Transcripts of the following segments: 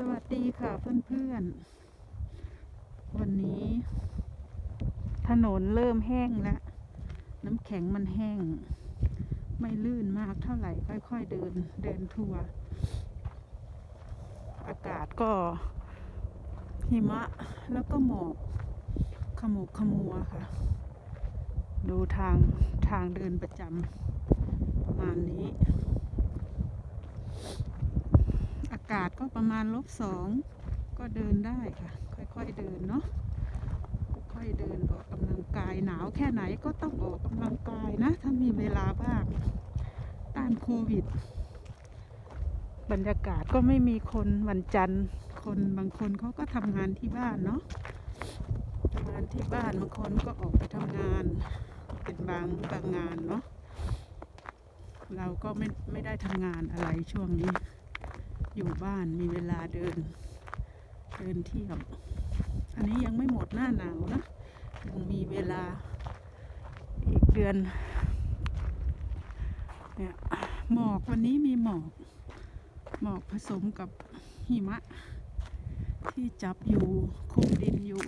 สวัสดีค่ะเพื่อนๆ วันนี้ ถนนเริ่มแห้งแล้ว น้ำแข็งมันแห้ง ไม่ลื่นมากเท่าไหร่ ค่อยๆเดินเดินทัวร์อากาศก็ หิมะแล้วก็หมอกขมุกขมัวค่ะ ดูทางทางเดินประจำประมาณนี้ากาศก็ประมาณลบสองก็เดินได้ค่ะ ค่อยๆเดินเนาะค่อยๆเดินออกกำลังกายหนาวแค่ไหนก็ต้องออกกำลังกายนะ ถ้ามีเวลาบ้างต้านโควิด บรรยากาศก็ไม่มีคนวันจันทร์คนบางคนเขาก็ทำงานที่บ้านเนาะทำงานที่บ้านบางคนก็ออกไปทำงาน เป็นบางบางงานเนาะเราก็ไม่ไม่ได้ทำงานอะไรช่วงนี้ อยู่บ้านมีเวลาเดิน เดินเที่ยว อันนี้ยังไม่หมดหน้าหนาวนะยังมีเวลาอีกเดือนเนี่ยหมอกวันนี้มีหมอก หมอกผสมกับหิมะ ที่จับอยู่คุมดินอยู่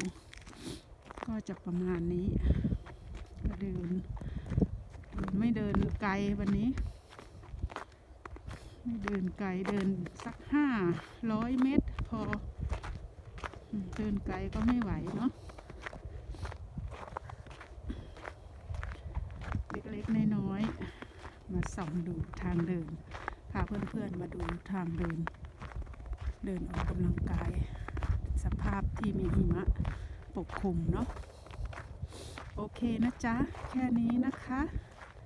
ก็จะประมาณนี้เดิน ไม่เดินไกลวันนี้ ไม่เดินไกลเดินสักห้าร้อยเมตร พอ เดินไกลก็ไม่ไหวเนาะเล็กๆน้อยๆมาส่องดูทางเดินพาเพื่อนๆมาดูทางเดิน เดินออกกำลังกาย สภาพที่มีหิมะปกคลุมเนาะโอเคนะจ๊ะ แค่นี้นะคะ